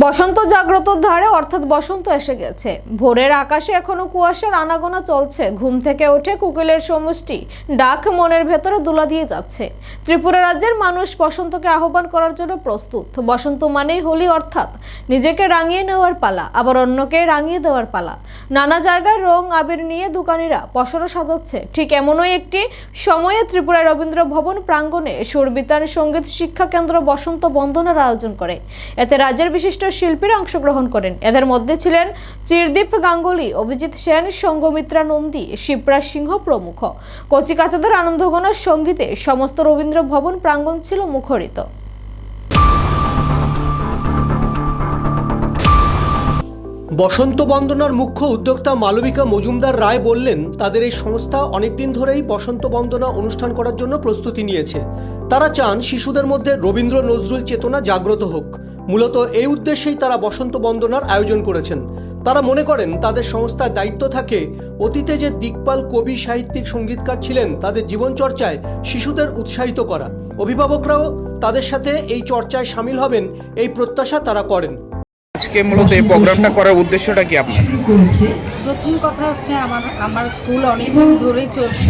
বসন্ত জাগ্রত ধারে অর্থাৎ বসন্ত এসে গেছে। ভোরের আকাশে এখনও কুয়াশার আনাগোনা চলছে। ঘুম থেকে ওঠে কুকিলের সমষ্টি ডাক মনের ভেতরে দুলা দিয়ে যাচ্ছে। ত্রিপুরা রাজ্যের মানুষ বসন্তকে আহ্বান করার জন্য প্রস্তুত। বসন্ত মানেই হোলি অর্থাৎ নিজেকে রাঙিয়ে নেওয়ার পালা, আবার অন্যকে রাঙিয়ে দেওয়ার পালা। নানা জায়গায় রং আবির নিয়ে দোকানিরা পসরা সাজাচ্ছে। ঠিক এমনই একটি সময়ে ত্রিপুরা রবীন্দ্র ভবন প্রাঙ্গণে সুরবিতান সংগীত শিক্ষা কেন্দ্র বসন্ত বন্দনার আয়োজন করে। এতে রাজ্যের বিশিষ্ট শিল্পীরা অংশগ্রহণ করেন। এদের মধ্যে ছিলেন চিরদীপ গাঙ্গুলি, অভিজিৎ সেন, সঙ্গমিত্রা নন্দী, শিবরাজ সিংহ প্রমুখ। কচিকাচাদের আনন্দগণের সঙ্গীতে সমস্ত রবীন্দ্র ভবন প্রাঙ্গণ ছিল মুখরিত। বসন্ত বন্দনার মুখ্য উদ্যোক্তা মালবিকা মজুমদার রায় বললেন, তাদের এই সংস্থা অনেকদিন ধরেই বসন্ত বন্দনা অনুষ্ঠান করার জন্য প্রস্তুতি নিয়েছে। তারা চান শিশুদের মধ্যে রবীন্দ্র নজরুল চেতনা জাগ্রত হোক। মূলত এই উদ্দেশ্যেই তারা বসন্ত বন্দনার আয়োজন করেছেন। তারা মনে করেন, তাদের সংস্থার দায়িত্ব থাকে, অতীতে যে দিকপাল কবি সাহিত্যিক সঙ্গীতকার ছিলেন, তাদের জীবনচর্চায় শিশুদের উৎসাহিত করা। অভিভাবকরাও তাদের সাথে এই চর্চায় সামিল হবেন, এই প্রত্যাশা তারা করেন। আজকে মূলত এই প্রোগ্রামটা করার উদ্দেশ্যটা কি আপনার? প্রথম কথা হচ্ছে আমার আমার স্কুল অনেকদিন ধরেই চলছে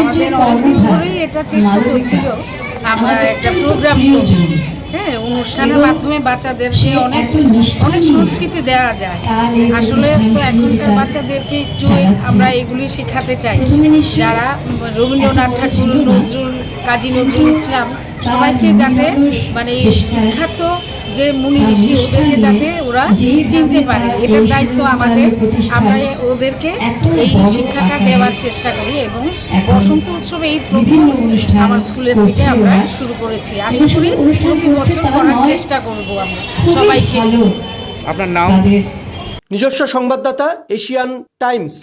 আমাদের অনেকদিন ধরেই এটা চেষ্টা চলছিল। আমরা একটা প্রোগ্রাম হ্যাঁ অনুষ্ঠানের মাধ্যমে বাচ্চাদেরকে অনেক অনেক সংস্কৃতি দেওয়া যায়। আসলে তো এখনকার বাচ্চাদেরকে একটু আমরা এগুলি শেখাতে চাই। যারা রবীন্দ্রনাথ ঠাকুর, নজরুল, কাজী নজরুল ইসলাম, সবাইকে যাতে মানে বিখ্যাত যে মুনি ঋষি ওদেরকে যাতে ওরা চিনতে পারে। এটার দায়িত্ব আমাদের। আমরা ওদেরকে এই শিক্ষাটা দেওয়ার চেষ্টা করি এবং বসন্ত উৎসবে এই প্রথম আমার স্কুলের থেকে আমরা শুরু করেছি। আশা করি প্রতি বছর করার চেষ্টা করব আমরা সবাইকে। আপনার নাম? নিজস্ব সংবাদদাতা এশিয়ান টাইমস।